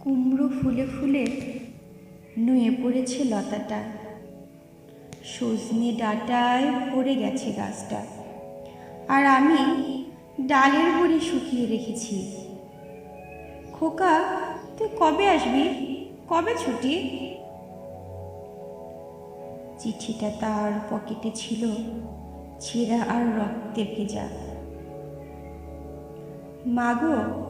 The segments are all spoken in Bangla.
কুমড়ো ফুলে ফুলে নুয়ে পড়েছে লতাটা। সজনে ডাঁটায় ভরে গেছে গাছটা। আর আমি ডালের বড়ি শুকিয়ে রেখেছি। খোকা, তুই কবে আসবি? কবে ছুটি? চিঠিটা তার পকেটে ছিল, ছেঁড়া আর রক্তে ভেজা। মাগো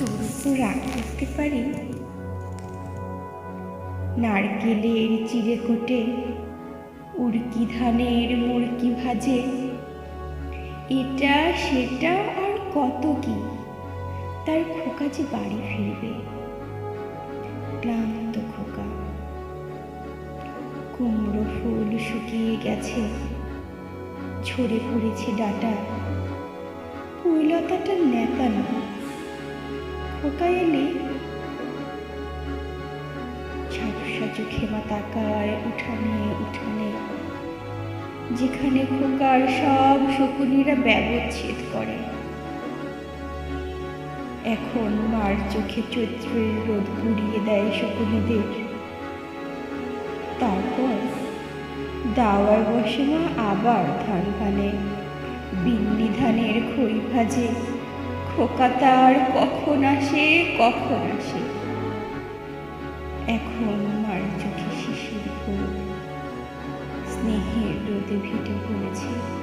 রাগ করতে পারি? নারকেলের চিড়ে কোটে উড়কি ধানের মুরকি ভাজে। এটা, সেটা আর কত কি? তার খোকা যে বাড়ি ফিরবে। ক্লান্ত খোকা। কুমড়ো ফুল শুকিয়ে গেছে। ঝরে পড়েছে ডাটা। পুইলতাটা নেতা না খোকা এলে ঝাপসা তাকায় উঠানে উঠানে। যেখানে খোকার সব শকুনিরা ব্যবচ্ছেদ করে। এখন মার চোখে চৈত্রের রোদ ঘুরিয়ে দেয় শকুনিদের। তারপর দাওয়ার বসে মা আবার ধান ভানে বিন্নি ধানের খই ভাজে। খোকা তার কখন আসে কখন আসে? এখন মার চোখে শিশুর স্নেহের রোদে ভিটে পড়েছে।